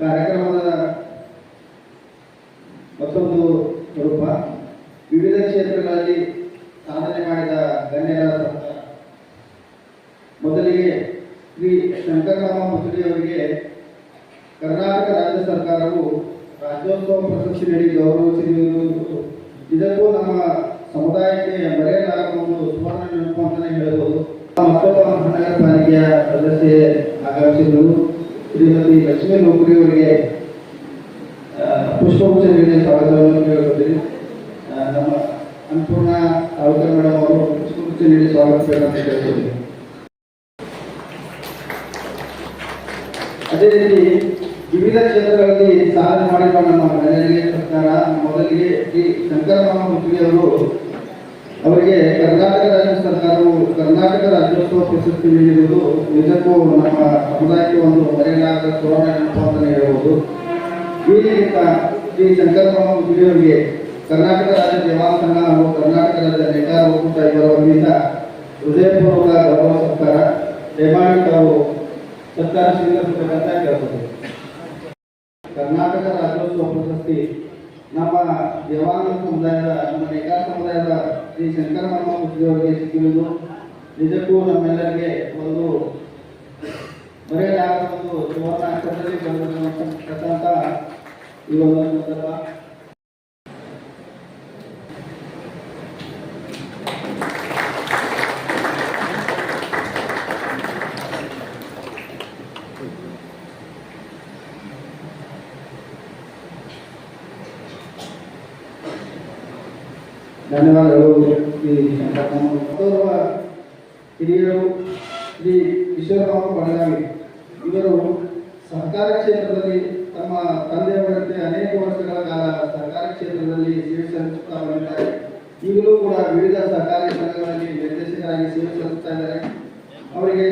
ಕಾರ್ಯಕ್ರಮದ ಮತ್ತೊಂದು ರೂಪ. ವಿವಿಧ ಕ್ಷೇತ್ರಗಳಲ್ಲಿ ಸಾಧನೆ ಮಾಡಿದ ಗಣ್ಯರ ಮೊದಲಿಗೆ ಶ್ರೀ ಶಂಕರರಾಮ ಮುಸುಡಿ ಅವರಿಗೆ ಕರ್ನಾಟಕ ರಾಜ್ಯ ಸರ್ಕಾರವು ರಾಜ್ಯೋತ್ಸವ ಪ್ರಶಸ್ತಿ ನೀಡಿ ಗೌರವಿಸಿರುವುದು ಇದಕ್ಕೂ ನಮ್ಮ ಸಮುದಾಯಕ್ಕೆ ಮರೆಯಲಾಗುವುದು ಒಂದು ಸುವರ್ಣ ನೆನಪು ಅಂತಲೇ ಹೇಳಬಹುದು ಮಹಾನಗರ ಪಾಲಿಕೆಯ ಸದಸ್ಯೆ ಆಗಮಿಸಿದರು ಶ್ರೀಮತಿ ಲಕ್ಷ್ಮೀ ನೌಕರಿಯವರಿಗೆ ಪುಷ್ಪಗುಚ್ಛ ನೀಡಿ ಸ್ವಾಗತವನ್ನು ಕೇಳಿಕೊಳ್ತೀರಿ. ಆ, ನಮ್ಮ ಅನ್ನಪೂರ್ಣ ಅವಕಾಶ ಮೇಡಮ್ ಅವರು ಪುಷ್ಪಗುಚ್ಛ ನೀಡಿ ಸ್ವಾಗತಿಸಬೇಕಂತ ಕೇಳ್ತೀವಿ ಅದೇ ರೀತಿ ವಿವಿಧ ಕ್ಷೇತ್ರಗಳಲ್ಲಿ ಸಾಧನೆ ಮಾಡಿರುವ ನಮ್ಮ ಮನೆಯಲ್ಲಿ ಸರ್ಕಾರ ಮೊದಲಿಗೆ ಶ್ರೀ ಶಂಕರ ಅವರು ಅವರಿಗೆ ಕರ್ನಾಟಕ ರಾಜ್ಯ ಸರ್ಕಾರವು ಕರ್ನಾಟಕ ರಾಜ್ಯೋತ್ಸವ ಪ್ರಶಸ್ತಿ ನೀಡಿರುವುದು ನಿಜಕ್ಕೂ ನಮ್ಮ ಸಮುದಾಯಕ್ಕೆ ಒಂದು ಮರೆಯಲಾಗದ ಸುವರ್ಣ ನೆನಪು ಅಂತಲೇ ಹೇಳ್ಬೋದು. ಈ ನಿಮಿತ್ತ ಶ್ರೀ ಅವರಿಗೆ ಕರ್ನಾಟಕ ರಾಜ್ಯ ದೇವಾಸ್ಥಾನ ಹಾಗೂ ಕರ್ನಾಟಕ ರಾಜ್ಯ ನೇಕಾರ ಒಕ್ಕೂಟ ಇವರ ವತಿಯಿಂದ ಹೃದಯಪೂರ್ವಕ ಗೌರವ ಸತ್ಕಾರ. ದಯಮಾಡಿ ತಾವು ಸತ್ಕಾರ ಸ್ವೀಕರಿಸಬೇಕಂತ ಕೇಳ್ಬೋದು ಕರ್ನಾಟಕ ರಾಜ್ಯೋತ್ಸವ ಪ್ರಶಸ್ತಿ ನಮ್ಮ ದೇವಾಂಗ ಸಮುದಾಯದ, ನಮ್ಮ ನೇಕಾರ ಸಮುದಾಯದ ಶ್ರೀ ಶಂಕರಮ್ಮ ಉದ್ಯೋಗಕ್ಕೆ ಸಿಕ್ಕಿರುವುದು ನಿಜಕ್ಕೂ ನಮ್ಮೆಲ್ಲರಿಗೆ ಒಂದು ಮರೆಯಲಾಗದ ಒಂದು ಸುವರ್ಣ ಅಕ್ಷರದಲ್ಲಿ ಬಂದಿರತಕ್ಕಂಥ ಈ ಒಂದು ಸಂದರ್ಭ. ಧನ್ಯವಾದಗಳು. ಶಂಕರರಾಮ ಗೌರವ ಹಿರಿಯರು ಶ್ರೀ ವಿಶ್ವರಾಮ ಬಡಗಾವಿ ಇವರು ಸಹಕಾರ ಕ್ಷೇತ್ರದಲ್ಲಿ ತಮ್ಮ ತಂದೆಯವರಂತೆ ಅನೇಕ ವರ್ಷಗಳ ಕಾಲ ಸಹಕಾರ ಕ್ಷೇತ್ರದಲ್ಲಿ ಸೇವೆ ಸಲ್ಲಿಸುತ್ತಾ ಬಂದಿದ್ದಾರೆ ಈಗಲೂ ಕೂಡ ವಿವಿಧ ಸರ್ಕಾರಿ ಸಂಘಗಳಲ್ಲಿ ನಿರ್ದೇಶಕರಾಗಿ ಸೇವೆ ಸಲ್ಲಿಸ್ತಾ ಇದ್ದಾರೆ ಅವರಿಗೆ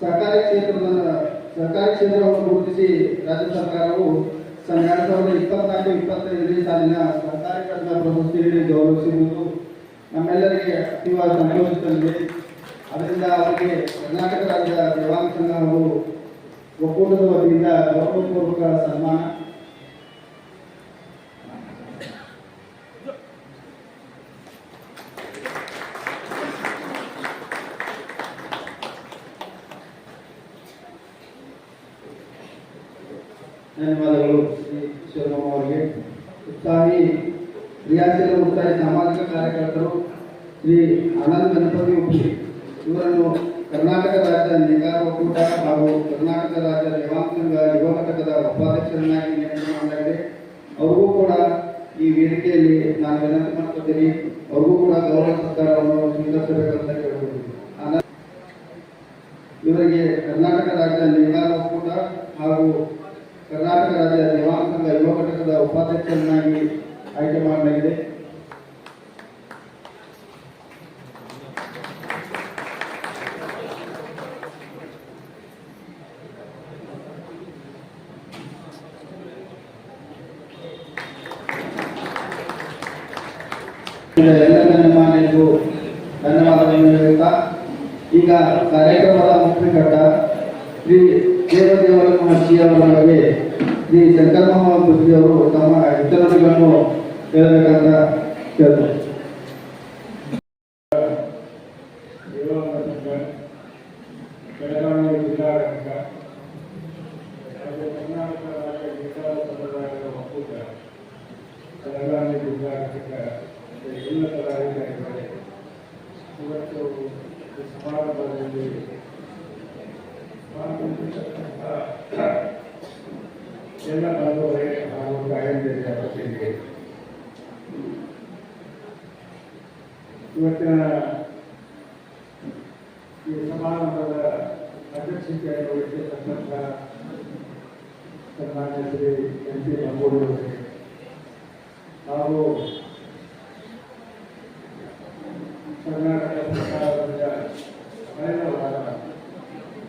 ಸರ್ಕಾರಿ ಕ್ಷೇತ್ರದ ಸರ್ಕಾರಿ ಕ್ಷೇತ್ರವನ್ನು ಗುರುತಿಸಿ ರಾಜ್ಯ ಸರ್ಕಾರವು ಸನ್ ಎರಡ್ ಸಾವಿರದ ಇಪ್ಪತ್ನಾಲ್ಕು ಇಪ್ಪತ್ತೈದನೇ ಸಾಲಿನ ಸರ್ಕಾರಿ ರತ್ನ ಪ್ರಶಸ್ತಿ ನೀಡಿ ಗೌರವಿಸಿರುವುದು ನಮ್ಮೆಲ್ಲರಿಗೆ ಅತೀವ ಸಂತೋಷ ಅದರಿಂದ ಅವರಿಗೆ ಕರ್ನಾಟಕ ರಾಜ್ಯ ದೇವಾಂಗ ಸಂಘ ಹಾಗೂ ಒಕ್ಕೂಟದ ವತಿಯಿಂದ ಗೌರವಪೂರ್ವಕ ಸನ್ಮಾನ ಧನ್ಯವಾದಗಳು ಶ್ರೀ ಶಿವರಾಮ ಅವರಿಗೆ ಉತ್ಸಾಹಿ ಕ್ರಿಯಾಶೀಲ ಉತ್ಸಾಹಿ ಸಾಮಾಜಿಕ ಕಾರ್ಯಕರ್ತರು ಶ್ರೀ ಆನಂದ್ ಗಣಪತಿ ಉಪ್ಪಿ ಇವರನ್ನು ಕರ್ನಾಟಕ ರಾಜ್ಯ ನೇಕಾರ ಒಕ್ಕೂಟ ಹಾಗೂ ಕರ್ನಾಟಕ ರಾಜ್ಯ ದೇವಾಂಗ ಸಂಘ ಯುವ ಘಟಕದ ಉಪಾಧ್ಯಕ್ಷರನ್ನಾಗಿ ನೇಮಕ ಮಾಡಲಾಗಿದೆ ಅವ್ರಿಗೂ ಕೂಡ ಈ ವೇದಿಕೆಯಲ್ಲಿ ನಾನು ವಿನಂತಿ ಮಾಡ್ಕೊತೀನಿ ಅವ್ರಿಗೂ ಕೂಡ ಗೌರವಿಸುತ್ತಾರೆ ಸತ್ಕಾರವನ್ನು ಸ್ವೀಕರಿಸಬೇಕಂತ ಕೇಳ್ಕೊಳ್ತೀವಿ ಇವರಿಗೆ ಕರ್ನಾಟಕ ರಾಜ್ಯ ನೇಕಾರ ಒಕ್ಕೂಟ ಹಾಗೂ ಕರ್ನಾಟಕ ರಾಜ್ಯ ಸಂಘ ಯುವ ಘಟಕದ ಉಪಾಧ್ಯಕ್ಷರನ್ನಾಗಿ ಆಯ್ಕೆ ಮಾಡಲಾಗಿದೆ ಎಲ್ಲ ಗಣ್ಯಮಾನ್ಯರಿಗೂ ಧನ್ಯವಾದಗಳನ್ನು ಹೇಳುತ್ತಾ ಈಗ ಕಾರ್ಯಕ್ರಮದ ಮುಖ್ಯ ಘಟ್ಟ ಶ್ರೀ ದೇವದೇವರ ಮಹರ್ಷಿ ಅವರ ಬಗ್ಗೆ ಶ್ರೀ ಶಂಕರಮಹ ಮುಸ್ಲಿ ಅವರು ತಮ್ಮ ವಿತರಣೆಗಳನ್ನು ಹೇಳಬೇಕಂತ ಕೇಳ್ತಾರೆ ಬೆಳಗಾವಿ ಜಿಲ್ಲಾ ಘಟಕ ಹಾಗೂ ಕರ್ನಾಟಕ ರಾಜ್ಯ ನೇಕಾರ ಸಮುದಾಯದ ಒಕ್ಕೂಟ ಬೆಳಗಾವಿ ಜಿಲ್ಲಾ ಘಟಕ ಎಲ್ಲ ಪದಾಧಿಕಾರಿಗಳೇ ಇವತ್ತು ಈ ಸಮಾರಂಭದಲ್ಲಿ ಪಾಲ್ಗೊಂಡಿರ್ತಕ್ಕಂಥ ಎಲ್ಲ ಬಂಧುಗಳೇ ಹಾಗೂ ಗಾಯಕರಿಗೆ ಪ್ರತಿನಿಧಿಗಳು ಇವತ್ತಿನ ಈ ಸಮಾರಂಭದ ಅಧ್ಯಕ್ಷತೆಯನ್ನು ವಹಿಸಿರ್ತಕ್ಕಂಥ ಸನ್ಮಾನ್ಯ ಶ್ರೀ ಎಂ ಪಿ ಮಂಗೂರವರಿಗೆ ಹಾಗೂ ಕರ್ನಾಟಕ ಸರ್ಕಾರದ ಕಳೆದ ವಾರ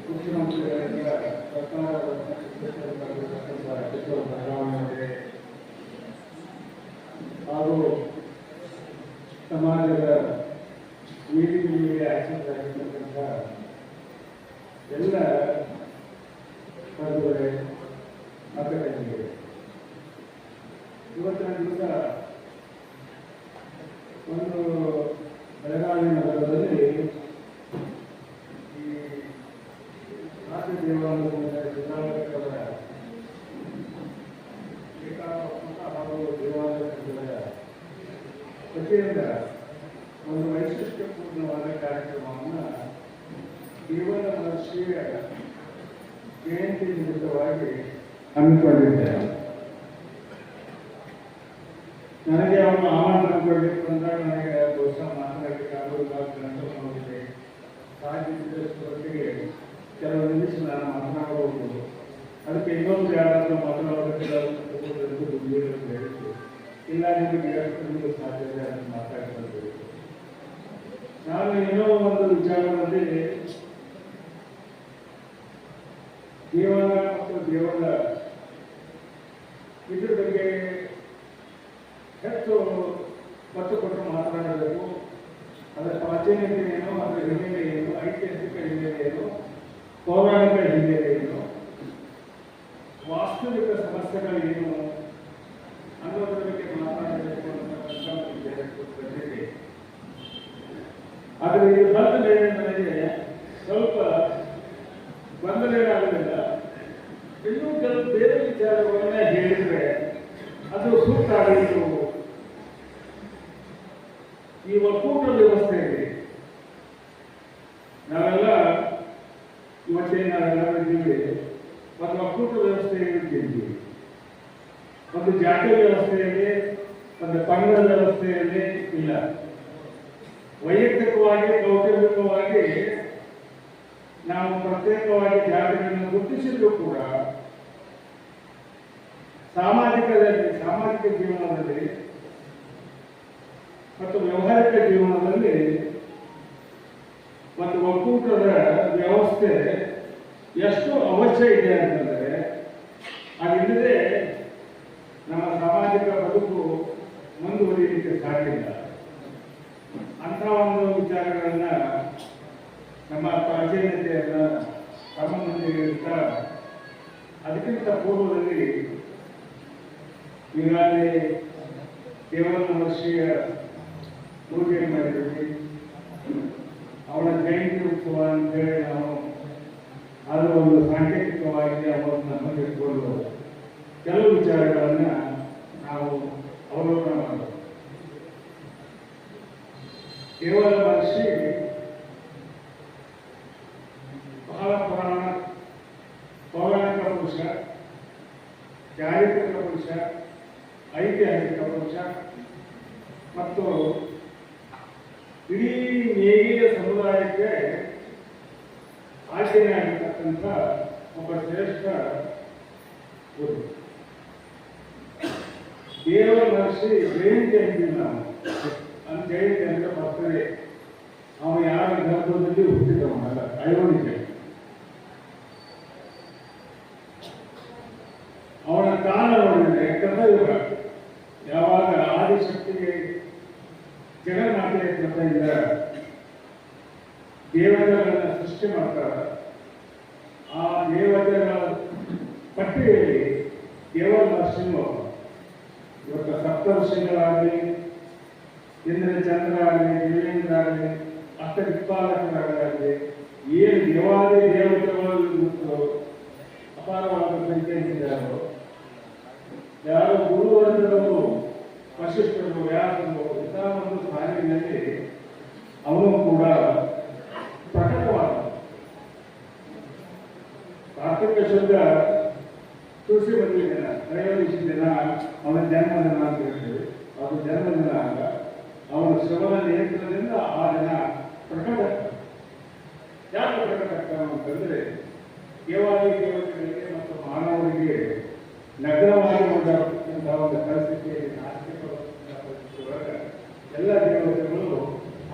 ಮುಖ್ಯಮಂತ್ರಿಗಳಿಂದ ಸರ್ಕಾರದ ನಿರ್ದೇಶಕರಾಗಿರ್ತಕ್ಕಂಥ ಕಿಶೋರ್ ಬಲರಾಮ್ ಅವರಿಗೆ ಹಾಗೂ ಸಮಾಜದ ವಿವಿಧ ವಿವಿಧ ಬಂಧುಗಳೇ ಮಾತುಕತೆ ಇವತ್ತಿನ ದಿವಸ ಒಂದು ಬೆಳಗಾವಿ ಮತ್ತು ಇದ್ರ ಬಗ್ಗೆ ಹೆಚ್ಚು ಒತ್ತು ಕೊಟ್ಟು ಮಾತನಾಡಬೇಕು ಅದರ ಪ್ರಾಚೀನತೆ ಏನು, ಅದರ ಹಿನ್ನೆಲೆ ಏನು, ಐತಿಹಾಸಿಕ ಹಿನ್ನೆಲೆ ಏನು, ಪೌರಾಣಿಕ ಹಿನ್ನೆಲೆ ಏನು, ವಾಸ್ತವಿಕ ಸಮಸ್ಯೆಗಳೇನು ಅನ್ನೋದ್ರ ಬಗ್ಗೆ ಮಾತನಾಡಬೇಕು ಆದರೆ ಇದು ಬಂದ ಮೇಲೆ ನನಗೆ ಸ್ವಲ್ಪ ಗೊಂದಲ ಏನಾಗಲಿಲ್ಲ ಇನ್ನೂ ಕೆಲವು ಬೇರೆ ವಿಚಾರಗಳನ್ನ ಹೇಳಿದ್ರೆ ಅದು ಸೂಕ್ತ ಆಗಿತ್ತು. ಈ ಒಕ್ಕೂಟ ವ್ಯವಸ್ಥೆ ಇದೆ. ನಾವೆಲ್ಲ ಇವತ್ತೇ ನಾವೆಲ್ಲ ಇದ್ದೀವಿ ಒಂದು ಒಕ್ಕೂಟ ವ್ಯವಸ್ಥೆ ಇದ್ದೀವಿ ಒಂದು ಜಾತಿ ವ್ಯವಸ್ಥೆಯಲ್ಲಿ ಒಂದು ಪಂಗಡ ವ್ಯವಸ್ಥೆಯಲ್ಲಿ ಇಲ್ಲ. ವೈಯಕ್ತಿಕವಾಗಿ ಕೌಟುಂಬಿಕವಾಗಿ ನಾವು ಪ್ರತ್ಯೇಕವಾಗಿ ಜಾತಿಗಳನ್ನು ಗುರುತಿಸಿದ್ರು ಕೂಡ ಸಾಮಾಜಿಕದಲ್ಲಿ, ಸಾಮಾಜಿಕ ಜೀವನದಲ್ಲಿ ಮತ್ತು ವ್ಯವಹಾರಿಕ ಜೀವನದಲ್ಲಿ ಮತ್ತು ಒಕ್ಕೂಟದ ವ್ಯವಸ್ಥೆ ಎಷ್ಟು ಅವಶ್ಯ ಇದೆ ಅಂತಂದರೆ, ಅದಿಲ್ಲದೆ ನಮ್ಮ ಸಾಮಾಜಿಕ ಬದುಕು ಮುಂದುವರಿಯಲಿಕ್ಕೆ ಸಾಧ್ಯ ಇಲ್ಲ ಅಂಥ ಒಂದು ವಿಚಾರಗಳನ್ನ ನಮ್ಮ ಪ್ರಾಚೀನತೆಯನ್ನ ತಮ್ಮ ಮುಂದೆ ಅದಕ್ಕಿಂತ ಪೂರ್ವದಲ್ಲಿ ಈಗಾಗಲೇ ಕೇವಲ ಮಹರ್ಷಿಯ ಪೂಜೆ ಮಾಡಿದ್ವಿ. ಅವನ ಜಯಂತಿ ಉತ್ಸವ ಅಂತೇಳಿ ನಾವು ಅದರ ಒಂದು ಸಾಂಕೇತಿಕವಾಗಿ ಅವರನ್ನು ನಮ್ಮಲ್ಲಿಟ್ಕೊಂಡು ಕೆಲವು ವಿಚಾರಗಳನ್ನು ನಾವು ಅವಲೋಕನ ಮಾಡಬೇಕು ಕೇವಲ ಮಹರ್ಷಿ ಬಹಳ ಪುರಾಣ ಪೌರಾಣಿಕ ಪುರುಷ ಚಾರಿತ್ರಿಕ ಪುರುಷ, ಐತಿಹಾಸಿಕ ಪುರುಷ, ಮತ್ತು ಇಡೀ ನೇಗಿಯ ಸಮುದಾಯಕ್ಕೆ ಆಚರಣೆ ಆಗಿರ್ತಕ್ಕಂಥ ಒಬ್ಬ ಶ್ರೇಷ್ಠ ಗುರು. ದೇವರ ಮಹರ್ಷಿ ಜಯಂತಿ ಅಂತ ಜಯಂತಿ ಅಂತ ಬರ್ತದೆ ಅವನು ಯಾರ ಗರ್ಭದಲ್ಲಿ ಹುಟ್ಟಿದವನಲ್ಲ ಐರೋನಿಕ ಅವನ ಕಾಲ ಕೃತಯುಗ ಯಾವಾಗ ಆದಿಶಕ್ತಿಗೆ ಜಗನ್ನಾಥೆಯ ಕೃಪೆಯಿಂದ ದೇವತೆಗಳನ್ನ ಸೃಷ್ಟಿ ಮಾಡ್ತಾರ. ಆ ದೇವತೆಗಳ ಪಟ್ಟಿಯಲ್ಲಿ ಕೇವಲ ಇವತ್ತು ಸಪ್ತಋಷಿಗಳಾಗಲಿ ಇಂದ್ರ ಚಂದ್ರ ಆಗಲಿ ದೇವೇಂದ್ರ ಆಗಲಿ ಅಷ್ಟ ದಿಕ್ಪಾಲಕರಾಗಲಿ ಏನು ದೇವಾಲಯ ದೇವತೆಗಳು ಅಪಾರವಾದ ಸಂಖ್ಯೆಯಿದ್ದಾರೋ ಯಾರು ಗುರುವರ್ಗದವರು ವಶಿಷ್ಠರು ವ್ಯಾಸರು ಇಂತಹ ಒಂದು ಸಾಲಿನಲ್ಲಿ ಅವನು ಕೂಡ ಪ್ರಕಟವಾದ. ಕಾರ್ತಿಕ ಶುದ್ಧ ತುಳಸಿ ಬಂದಿದ್ದ ತ್ರಯೋದಶಿ ದಿನ ಅವನ ಜನ್ಮದಿನ ಅಂತ ಹೇಳ್ತೀವಿ. ಅದು ಜನ್ಮದಿನ ಅಲ್ಲ ಅವನು ಶಿವನ ನೇತೃತ್ವದಿಂದ ಆ ದಿನ ಪ್ರಕಟ ಯಾಕೆ ಪ್ರಕಟ ಆಗ್ತಾನೆ ಅಂತಂದ್ರೆ ದೇವಾಲಯ ದೇವತೆಗಳಿಗೆ ಮತ್ತು ಮಾನವರಿಗೆ ನಗ್ನವಾಗಿ ಉಂಟಾಗುತ್ತಂಥ ಒಂದು ಪರಿಸ್ಥಿತಿಯಲ್ಲಿ ನಾಸ್ತಿಕ ಪರಿಸ್ಥಿತಿಯೊಳಗೆ ಎಲ್ಲ ದೇವತೆಗಳು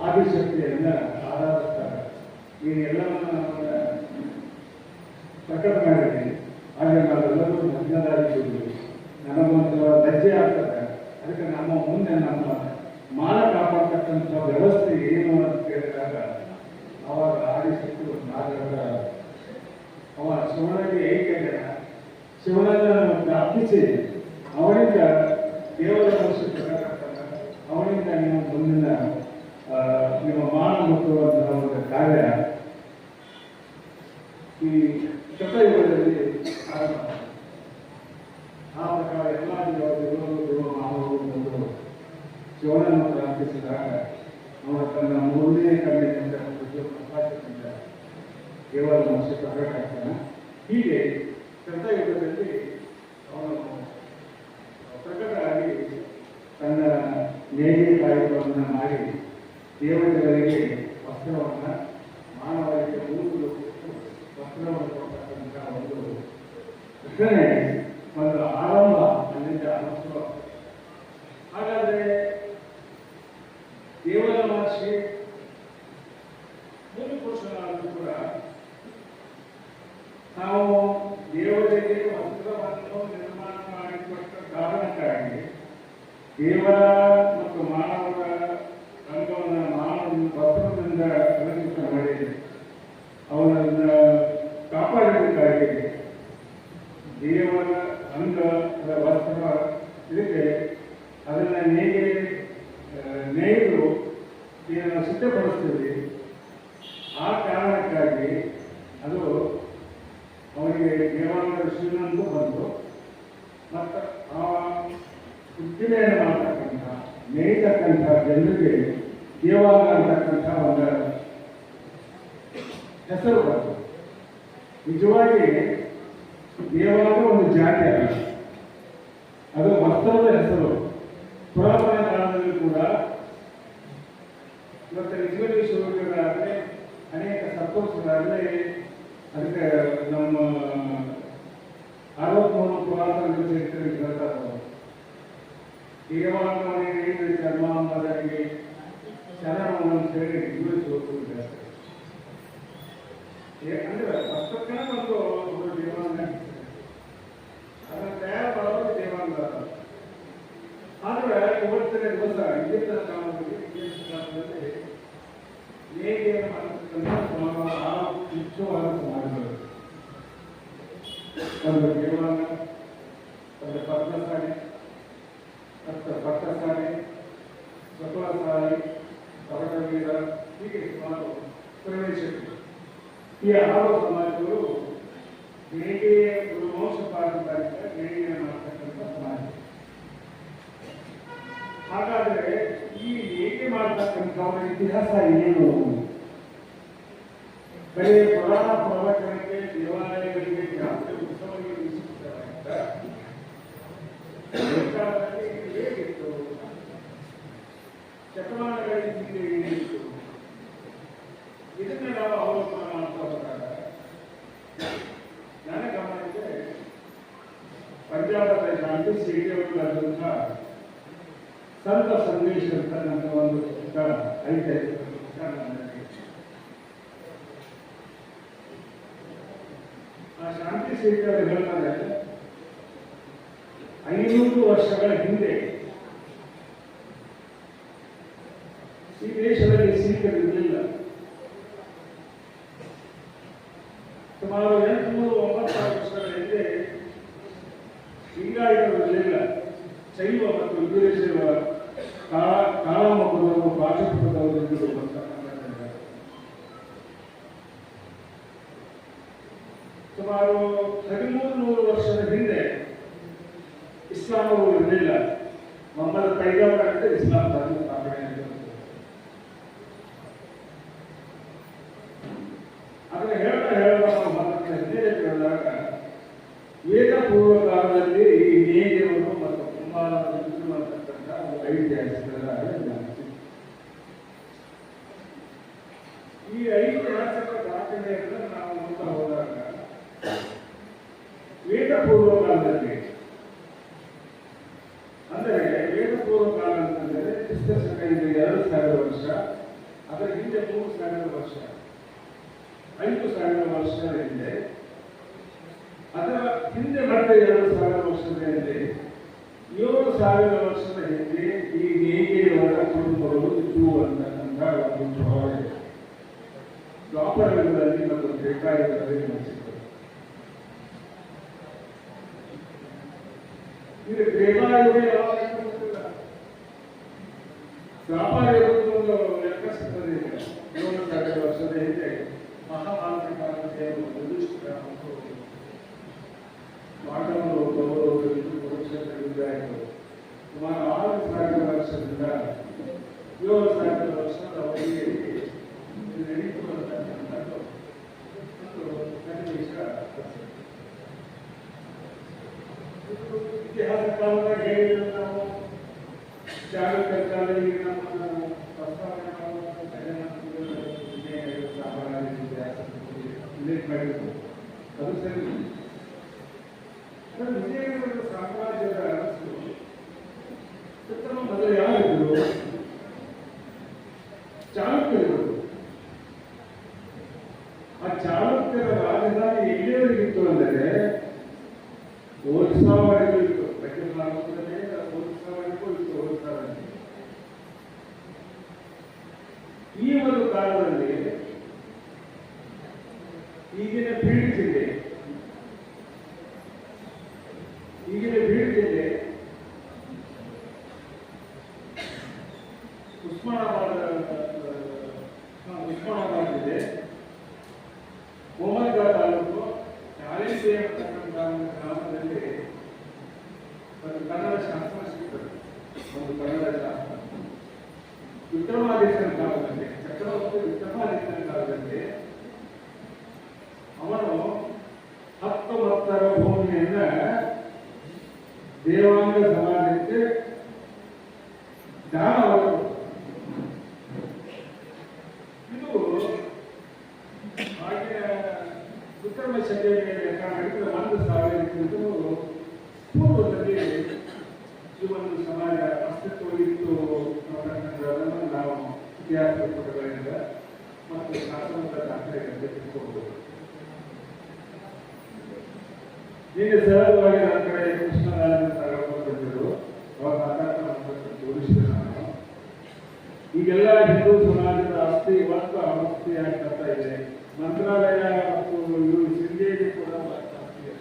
ಆದಿಶಕ್ತಿಯನ್ನ ಆರಾಧಿಸ್ತಾರೆ ಈ ಎಲ್ಲವನ್ನ ನಮ್ಮನ್ನ ಪ್ರಕಟ ಮಾಡಿದ್ದೀನಿ ಹಾಗೆ ನಾವೆಲ್ಲರೂ ಮಗ್ನರಾಗಿದ್ದೀವಿ ನನಗೊಂದು ಲಜ್ಜೆ ಆಗ್ತದೆ ಅದಕ್ಕೆ ನಮ್ಮ ಮುಂದೆ ನಮ್ಮ ಮಾನ ಕಾಪಾಡ್ತಕ್ಕಂಥ ವ್ಯವಸ್ಥೆ ಏನು ಅಂತ ಕೇಳಿದಾಗ ಅವಾಗ ಆದಿಶಕ್ತಿ ಏಕೆಂದರೆ, ಶಿವನನ್ನು ಪ್ರಾರ್ಥಿಸಿ. ಅವನಿಂದ ದೇವರ ಅವನಿಂದ ನಿಮ್ಮ ಮುಂದಿನ ನಿಮ್ಮ ಮಾನ ಮುಟ್ಟುವಂತಹ ಒಂದು ಕಾರ್ಯ ಈ ಶತಯುಗದಲ್ಲಿ ಆರಂಭ ಆ ಪ್ರಕಾರ ಎಲ್ಲ ದೇವರು ಶಿವನನ್ನು ಪ್ರಾರ್ಥಿಸಿದಾಗ ಅವನ ತನ್ನ ಮೂರನೇ ಕಣ್ಣಿನಿಂದ ಪ್ರಕಾಶದಿಂದ ದೇವರ ಮನಸ್ಸು ಪ್ರಕಟ ಆಗ್ತಾನೆ ಹೀಗೆ ಕೃತಯುಗದಲ್ಲಿ ಅವನು ಪ್ರಕಟವಾಗಿ ತನ್ನ ನೇಮಿ ಕಾರ್ಯವನ್ನು ಮಾಡಿ ದೇವತೆಗಳಿಗೆ ವಸ್ತ್ರವನ್ನು, ಮಾನವರಿಗೆ ಮೂರು ವಸ್ತ್ರವನ್ನು ಕೊಡ್ತಕ್ಕಂಥ ಒಂದು ಘಟನೆ ಒಂದು ಆರಂಭ ಅಲ್ಲಿಂದ ಆರಂಭ ಹಾಗಾದ್ರೆ ದೇವರ ಮಹರ್ಷಿ ಮೂಲ ಪುರುಷನಾದರೂ ಕೂಡ ನಾವು ದೇವರಿಗೆ ವಸ್ತ್ರವನ್ನು ನಿರ್ಮಾಣ ಮಾಡಿಕೊಟ್ಟ ಕಾರಣಕ್ಕಾಗಿ ದೇವರ ಮತ್ತು ಮಾನವರ ರಂಗವನ್ನು ಮಾನವ ವಸ್ತ್ರದಿಂದ ಅಲಂಕೃತ ಮಾಡಿ ಅವನನ್ನ ಕಾಪಾಡಬೇಕಾಗಿ ದೇವರ ಅಂಗ ವಸ್ತ್ರ ಇದಕ್ಕೆ ಅದನ್ನ ನೇಯ್ಗೆ ಆ, ನೇಯ್ದು ಇದನ್ನು ಸಿದ್ಧಪಡಿಸ್ತೀವಿ ಆ ಕಾರಣಕ್ಕಾಗಿ ಅದು ಅವನಿಗೆ ದೇವಾಲಯ ಶ್ರೀಮಂತೂ ಬಂತು ಮತ್ತು ಆ ಉದ್ದಿಮೆಯನ್ನು ಮಾಡತಕ್ಕಂಥ ನೇಯ್ತಕ್ಕಂಥ ಜನರಿಗೆ ದೇವಾಲಯ ಅಂತಕ್ಕಂಥ ಒಂದು ಹೆಸರು ಬಂತು ನಿಜವಾಗಿ ದೇವಾಲಯ ಒಂದು ಜಾತಿ ಅಲ್ಲ ಅದು ವಸ್ತ್ರದ ಹೆಸರು ಪುರಾತನ ಕಾಲದಲ್ಲಿ ಕೂಡ ಇವತ್ತು ಶಿವರಾಗಲಿ ಅನೇಕ ಸತ್ಪುರುಷರಾಗಲಿ ಅದಕ್ಕೆ ನಮ್ಮ ಅರವತ್ಮೂರು ಪುರಾತನ ಚರಿತ್ರೆ ಹೇಳ್ತಾರೆ ದೇವಾಲಯವಾಗಿ ಏನು ಚರ್ಮ ಮದರಿಗೆ ಶರಣವನ್ನು ಸೇರಿ ಹೋಗ್ತಿದ್ದಾರೆ ಅಂದ್ರೆ ವಸ್ತುಕ್ಕನ ಒಂದು ಒಂದು ದೇವಾಂಗ ಅದನ್ನು ತಯಾರು ಮಾಡೋದು ದೇವಾಂಗ ಆದ್ರೆ ಇವತ್ತಿನ ದಿವಸ ಈಗಿನ ಕಾಲದಲ್ಲಿ ಈಗಿನ ಕಾಲದಲ್ಲಿ ನೇಗಿಯನ್ನು ಮಾಡತಕ್ಕಂಥ ಸುಮಾರು ಆರು ಮುಖ್ಯವಾದ ಸಮಾಜಗಳು ಒಂದು ದೇವಾಲಯ ಒಂದು ಪದ್ಮಸಾಲಿ ಮತ್ತು ಭಕ್ತಸಾಲಿ ಸಕಲಸಾಲಿ ಕಪಟವೀರ ಹೀಗೆ ಸುಮಾರು ಪ್ರವೇಶಿಸಿತು ಈ ಆರು ಸಮಾಜಗಳು ನೇಗೆ ಗುರುವಂಶ ಪಾರಂಪರಿಕ ನೇಗಿಯನ್ನು ಮಾಡ್ತಕ್ಕಂಥವರ ಇತಿಹಾಸ ಏನು ಬರೀ ದೇವಾಲಯಗಳಿಗೆ ಜಾಸ್ತಿ ಉತ್ಸವಗಳಿಗೆ ಸರ್ಕಾರದಲ್ಲಿ ಹೇಗಿತ್ತು ಶತಮಾನಗಳ ಇದನ್ನ ನಾವು ಅವಲೋಕನ ಮಾಡ್ತಾ ಹೋದಾಗ ನನ್ನ ಗಮನಕ್ಕೆ ಪಂಜಾಬದ ಗಾಂಧಿ ಶ್ರೀದೇವರಾದಂಥ ಸಂತ ಸಂದೇಶ ಅಂತ ಒಂದು ಆ ಶಾಂತಿ ಶ್ರೀದೇವರು ಹೇಳ್ತಾರೆ ಐನೂರು ವರ್ಷಗಳ ಹಿಂದೆ ಈ ದೇಶದಲ್ಲಿ ಸಿಖರಿರಲಿಲ್ಲ ಸುಮಾರು ಎಂಟುನೂರು ಒಂಬತ್ತಾರು ವರ್ಷಗಳ ಹಿಂದೆ ಲಿಂಗಾಯತರಿರಲಿಲ್ಲ ಶೈವ ಮತ್ತು ವೀರಶೈವ ಕಾಳ ಕಾಳಮಗುರವರು ಪಾಠಪುಟದವರು ಎಂದು ಬರ್ತಕ್ಕಂಥದ್ದು. ಸುಮಾರು ಹದಿಮೂರು ನೂರು ವರ್ಷದ ಹಿಂದೆ ಇಸ್ಲಾಮವು ಇರಲಿಲ್ಲ ಮೊಹಮ್ಮದ್ ಅಂತ ಇಸ್ಲಾಂ ಧರ್ಮ ಸ್ಥಾಪನೆ ಆಗಿರೋದು. ಅದನ್ನ ಹೇಳ್ತಾ ಹೇಳ್ತಾ ನಾವು ಮತ್ತೆ ಹಿಂದೆ ಕೇಳಿದಾಗ ವೇದ ಪೂರ್ವ ಕಾಲದಲ್ಲಿ ಈ ನೇಗಿರುವುದು ಮತ್ತು ಕುಂಬಾರವನ್ನು ಯುದ್ಧ ಮಾಡತಕ್ಕಂಥ ಒಂದು ಐತಿಹಾಸಿಕ ಜ್ಞಾನ. ಈ ದಾಖಲೆಯನ್ನು ನಾವು ನೋಡ್ತಾ ಹೋದಾಗ ವೇದ ಪೂರ್ವ ಕಾಲದಲ್ಲಿ ಅಂದರೆ ವೇದ ಪೂರ್ವ ಕಾಲ ಅಂತಂದರೆ ಕ್ರಿಸ್ತ ಶಕದಿಂದ ಎರಡು ಸಾವಿರ ವರ್ಷ, ಅದರ ಹಿಂದೆ ಮೂರು ಸಾವಿರ ವರ್ಷ, ಐದು ಸಾವಿರ ವರ್ಷದ ಹಿಂದೆ ಅದರ ಹಿಂದೆ ಮತ್ತೆ ಎರಡು ಸಾವಿರ ವರ್ಷದ ಹಿಂದೆ, ಏಳು ಸಾವಿರ ವರ್ಷದ ಹಿಂದೆ ಈ ನೇಗಿಯವರ ಕುಟುಂಬಗಳು ಇದ್ದು ಅಂತಕ್ಕಂಥ ಒಂದು ಭಾವ ಇದೆ. ದ್ವಾಪರ ಯುಗದಲ್ಲಿ ಮತ್ತು ತ್ರೇತಾಯುಗದಲ್ಲಿ ನಡೆಸಿದರು ಇದು ದೇವಾಲಯವೇ ಯಾವಾಗ ಗೊತ್ತಿಲ್ಲ ವ್ಯಾಪಾರ ಇರುವುದು ಒಂದು ಲೆಕ್ಕ ಸಿಗ್ತದೆ ಈಗ ಏಳು ಸಾವಿರ ವರ್ಷದ ಹಿಂದೆ ಮಹಾಭಾರತ ಕಾಲದಲ್ಲಿ ಯುಧಿಷ್ಠಿರ ಮತ್ತು ಪಾಂಡವರು ಕೌರವರು ಇದು ಕುರುಕ್ಷೇತ್ರ ಯುದ್ಧ ಆಯಿತು ಸುಮಾರು ಆರು ಸಾವಿರ ವರ್ಷದಿಂದ ಏಳು ಸಾವಿರ ವರ್ಷದ ಅವಧಿಗೆ ಇದು ನಡೀತು ಅಂತಕ್ಕಂಥದ್ದು ಒಂದು ಸನ್ನಿವೇಶ ಇದು ಇತಿಹಾಸ ಕಾಲದಾಗ ಹೇಳಿದ್ರೆ ನಾವು ಚಾಲುಕ್ಯ ಕಾಲದಲ್ಲಿ ನಮ್ಮ ಪ್ರಸ್ತಾವನೆ ಮಾಡುವಂಥ ಜಗನ್ನಾಥಪುರದ ವಿಜಯನಗರ ಸಾಮ್ರಾಜ್ಯದ ಇತಿಹಾಸ ಉಲ್ಲೇಖ ಮಾಡಿದ್ರು ಅದು ಸರಿ ಆದರೆ ವಿಜಯನಗರದ ಸಾಮ್ರಾಜ್ಯದ ಅರಸರು ಉತ್ತಮ ಮೊದಲು ಯಾರಿದ್ರು ಚಾಲುಕ್ಯರು ಎಲ್ಲಿಯವರೆಗಿತ್ತು ಅಂದರೆ ಓಡಿಸಾವರೆಗೂ ಇತ್ತು. ಇತ್ತು ಓಡಿಸಾವರೆಗೆ ಈ ಒಂದು ಕಾಲದಲ್ಲಿ ಈಗಿನ ಬೀಡ್ ಜಿಲ್ಲೆ ಈಗಿನ ಬೀಡ್ ಜಿಲ್ಲೆ ಉಸ್ಮಾನಾಬಾದ್ ಆ, ಉಸ್ಮಾನಾಬಾದ್ ಇದೆ ಮೊಹಮ್ಮದ್ಗಢ ತಾಲೂಕು ಚಾಲಿಸಿ ಅಂತಕ್ಕಂಥ ಒಂದು ಗ್ರಾಮದಲ್ಲಿ ಒಂದು ಕನ್ನಡ ಶಾಸ್ತ್ರ ಸಿಗ್ತದೆ ಒಂದು ಕನ್ನಡ ಶಾಸ್ತ್ರ ವಿಕ್ರಮಾದಿತ್ಯನ ಕಾಲದಲ್ಲಿ ಚಕ್ರವರ್ತಿ ವಿಕ್ರಮಾದಿತ್ಯನ ಕಾಲದಲ್ಲಿ ಅವನು ಹತ್ತು ಭಕ್ತರ ಭೂಮಿಯನ್ನ ದೇವಾಂಗ ಸಮಾಜಕ್ಕೆ ದಾನ ಅವರು ಇದು ಹಾಗೆ ಶಕೆಗೆ ಲೆಕ್ಕ ಮಾಡಿದ್ರೆ ಒಂದು ಸಾವಿರಕ್ಕಿಂತ ಪೂರ್ವದಲ್ಲಿ ಈ ಒಂದು ನಾವು ಮತ್ತು ಶಾಸನದ ದಾಖಲೆಗಳಿಂದ ತಿಳ್ಕೊಳ್ಬೋದು ಈಗ ಸಹಜವಾಗಿ ನನ್ನ ಕಡೆ ಕೃಷ್ಣರಾಜನ ಆಸ್ತಿ ಇವತ್ತು ಆಸ್ತಿ ಆಗ್ತಾ ಇದೆ? ಮಂತ್ರಾಲಯ ಮತ್ತು ಇವರು ಸಿಂಧಿಯಲ್ಲಿ ಕೂಡ ಇದೆ.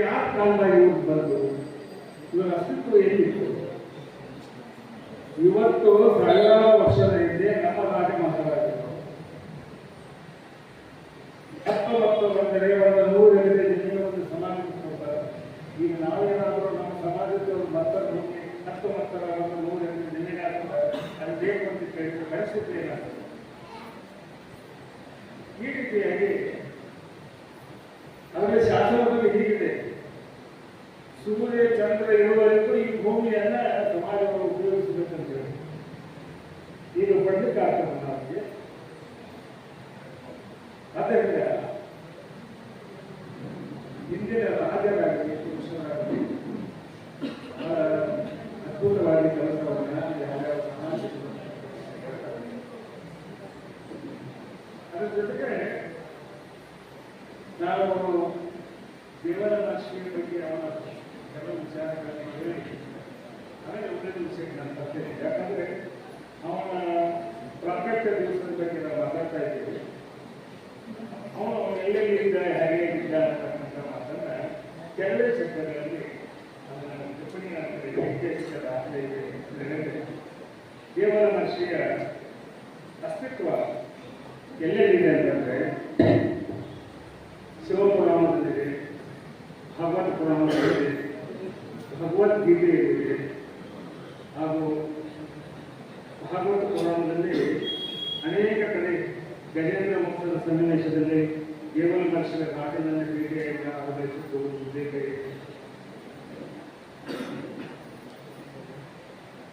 ಯಾವ ಕಾಲದಾಗ ಇವ್ರು ಬಂದು? ಇವರ ಅಸ್ತಿತ್ವ ಎಲ್ಲಿತ್ತು ಇವತ್ತು ಸಾವಿರಾರು ವರ್ಷದ ಹಿಂದೆ ನಮ್ಮ ನಾಟಿ ಮಾತನಾಡಿದ್ರು ಹತ್ತು ಒಂದು ನೂರು ಎಕರೆ ಜಮೀನು ಒಂದು ಈಗ ನಾವೇನಾದರೂ ನಮ್ಮ ಸಮಾಜದ ಮತ್ತೊಂದು ಹತ್ತು ಮತ್ತರ ಒಂದು ನೂರು ಅದು ಬೇಕು ಈ ರೀತಿಯಾಗಿ ಅವರ ಶಾಸನದಲ್ಲಿ ಹೀಗಿದೆ. ಸೂರ್ಯ ಕೆಲವೇ ಶಬ್ದಗಳಲ್ಲಿ ಅದನ್ನು ಟಿಪ್ಪಣಿ ದಾಖಲೆ ಇದೆ ಅಂತ ದೇವರ ಅಸ್ತಿತ್ವ ಎಲ್ಲೆಲ್ಲಿದೆ ಅಂತಂದ್ರೆ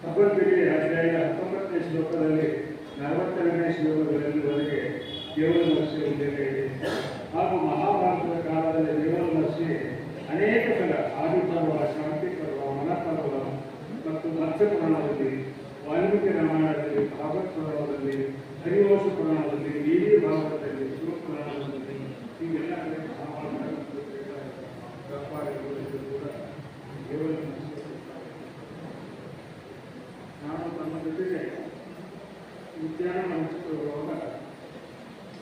ಕಬ್ಬಲ್ಬಿಡಿ ಅಧ್ಯಾಯ ಹತ್ತೊಂಬತ್ತನೇ ಶ್ಲೋಕದಲ್ಲಿ ನಲವತ್ತೆರಡನೇ ಶ್ಲೋಕಗಳಲ್ಲಿವರೆಗೆ ದೇವರ ಮಹರ್ಷಿ ಉದ್ದೇಶ ಹಾಗೂ ಮಹಾಭಾರತದ ಕಾಲದಲ್ಲಿ ದೇವರ ಮಹರ್ಷಿ ಅನೇಕ ಸಲ ಆದಿತ್ಯ ಆಶ್ರಮ definitivamente